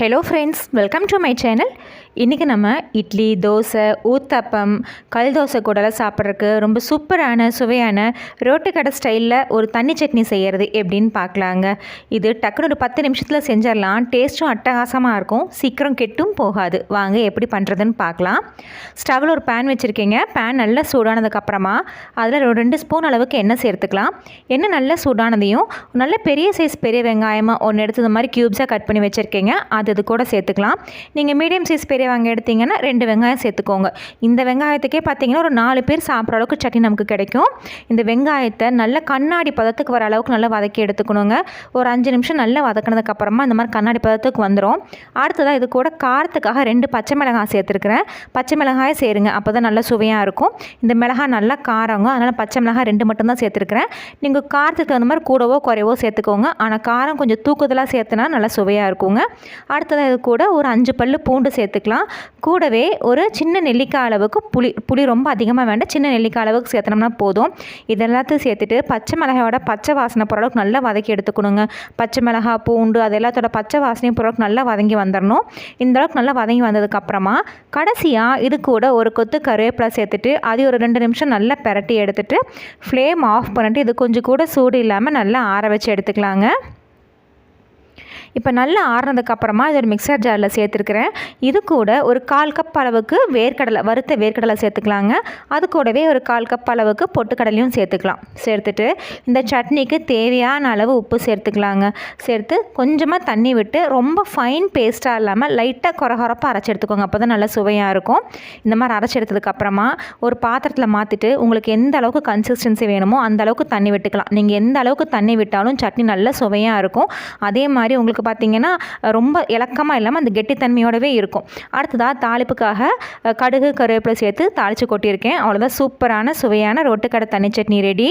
Hello friends welcome to my channel இன்றைக்கி நம்ம இட்லி தோசை ஊத்தப்பம் கல் தோசை கூடலாம் சாப்பிட்றதுக்கு ரொம்ப சூப்பரான சுவையான ரோட்டுக்கடை ஸ்டைலில் ஒரு தண்ணி சட்னி செய்கிறது எப்படின்னு பார்க்கலாங்க. இது டக்குனு ஒரு பத்து நிமிஷத்தில் செஞ்சிடலாம். டேஸ்ட்டும் அட்டகாசமாக இருக்கும். சீக்கிரம் கெட்டும் போகாது. வாங்க எப்படி பண்ணுறதுன்னு பார்க்கலாம். ஸ்டவ்வில் ஒரு பேன் வச்சுருக்கீங்க. பேன் நல்லா சூடானதுக்கப்புறமா அதில் ஒரு ரெண்டு ஸ்பூன் அளவுக்கு எண்ணெய் சேர்த்துக்கலாம். எண்ணெய் நல்லா சூடானதையும் நல்ல பெரிய சைஸ் பெரிய வெங்காயமாக ஒன்று எடுத்து இந்த மாதிரி க்யூப்ஸாக கட் பண்ணி வச்சுருக்கீங்க. அது இது கூட சேர்த்துக்கலாம். நீங்கள் மீடியம் சைஸ் பெரிய வெங்காயம் எடுத்திங்கன்னா ரெண்டு வெங்காயம் சேர்த்துக்கோங்க. இந்த வெங்காயத்துக்கே பார்த்தீங்கன்னா ஒரு நாலு பேர் சாப்பிட்ற அளவுக்கு சட்னி நமக்கு கிடைக்கும். இந்த வெங்காயத்தை நல்ல கண்ணாடி பதத்துக்கு வர அளவுக்கு நல்லா வதக்கி எடுத்துக்கணுங்க. ஒரு அஞ்சு நிமிஷம் நல்லா வதக்கினதுக்கப்புறமா இந்த மாதிரி கண்ணாடி பதத்துக்கு வந்துடும் அடுத்ததாக இது கூட காரத்துக்காக ரெண்டு பச்சை மிளகாய் சேர்த்துருக்குறேன். பச்சை மிளகாயை சேருங்க அப்போ தான் நல்லா சுவையாக இருக்கும். இந்த மிளகாய் நல்லா காரங்க அதனால் பச்சை மிளகாய் ரெண்டு மட்டும்தான் சேர்த்துருக்குறேன். நீங்கள் காரத்துக்கு தகுந்த மாதிரி கூடவோ குறைவோ சேர்த்துக்கோங்க. ஆனால் காரம் கொஞ்சம் தூக்குதலாக சேர்த்துனா நல்லா சுவையாக இருக்குங்க. அடுத்ததாக இது கூட ஒரு அஞ்சு பல்லு பூண்டு சேர்த்துக்கலாம். கூடவே ஒரு சின்ன நெல்லிக்காய் அளவுக்கு புளி புளி ரொம்ப அதிகமாக வேண்டாம். சின்ன நெல்லிக்காய் அளவுக்கு சேர்த்தனோம்னா போதும். இதெல்லாத்தையும் சேர்த்துட்டு பச்சை மிளகாயோட பச்சை வாசனை போகிற அளவுக்கு நல்லா வதக்கி எடுத்துக்கணுங்க. பச்சை மிளகா பூண்டு அது எல்லாத்தோட பச்சை வாசனையும் போகிற அளவுக்கு நல்லா வதங்கி வந்துடணும் இந்த அளவுக்கு நல்லா வதங்கி வந்ததுக்கப்புறமா கடைசியாக இது கூட ஒரு கொத்து கருவேப்பிலை சேர்த்துட்டு அது ஒரு ரெண்டு நிமிஷம் நல்லா பெரட்டி எடுத்துகிட்டு ஃப்ளேம் ஆஃப் பண்ணிட்டு இது கொஞ்சம் கூட சூடு இல்லாமல் நல்லா ஆற வச்சு எடுத்துக்கலாங்க. இப்போ நல்லா ஆறுனதுக்கப்புறமா இதை ஒரு மிக்சர் ஜாரில் சேர்த்துருக்குறேன். இது கூட ஒரு கால் கப் அளவுக்கு வேர்க்கடலை வறுத்த வேர்க்கடலை சேர்த்துக்கலாங்க. அது கூடவே ஒரு கால் கப் அளவுக்கு பொட்டுக்கடலையும் சேர்த்துக்கலாம். சேர்த்துட்டு இந்த சட்னிக்கு தேவையான அளவு உப்பு சேர்த்துக்கலாங்க. சேர்த்து கொஞ்சமாக தண்ணி விட்டு ரொம்ப ஃபைன் பேஸ்ட்டாக இல்லாமல் லைட்டாக குறகுறப்பாக அரைச்சி எடுத்துக்கோங்க. அப்போ தான் நல்லா சுவையாக இருக்கும். இந்த மாதிரி அரைச்சி எடுத்ததுக்கப்புறமா ஒரு பாத்திரத்தில் மாற்றிட்டு உங்களுக்கு எந்த அளவுக்கு கன்சிஸ்டன்சி வேணுமோ அந்த அளவுக்கு தண்ணி விட்டுக்கலாம். நீங்கள் எந்த அளவுக்கு தண்ணி விட்டாலும் சட்னி நல்லா சுவையாக இருக்கும். அதே மாதிரி உங்களுக்கு உங்களுக்கு பார்த்திங்கன்னா ரொம்ப இலக்கமாக இல்லாமல் அந்த கெட்டித்தன்மையோடவே இருக்கும். அடுத்ததாக தாளிப்புக்காக கடுகு கருவேப்பிலை சேர்த்து தாளித்து கொட்டியிருக்கேன். அவ்வளோதான் சூப்பரான சுவையான ரொட்டுக்கடை தண்ணி சட்னி ரெடி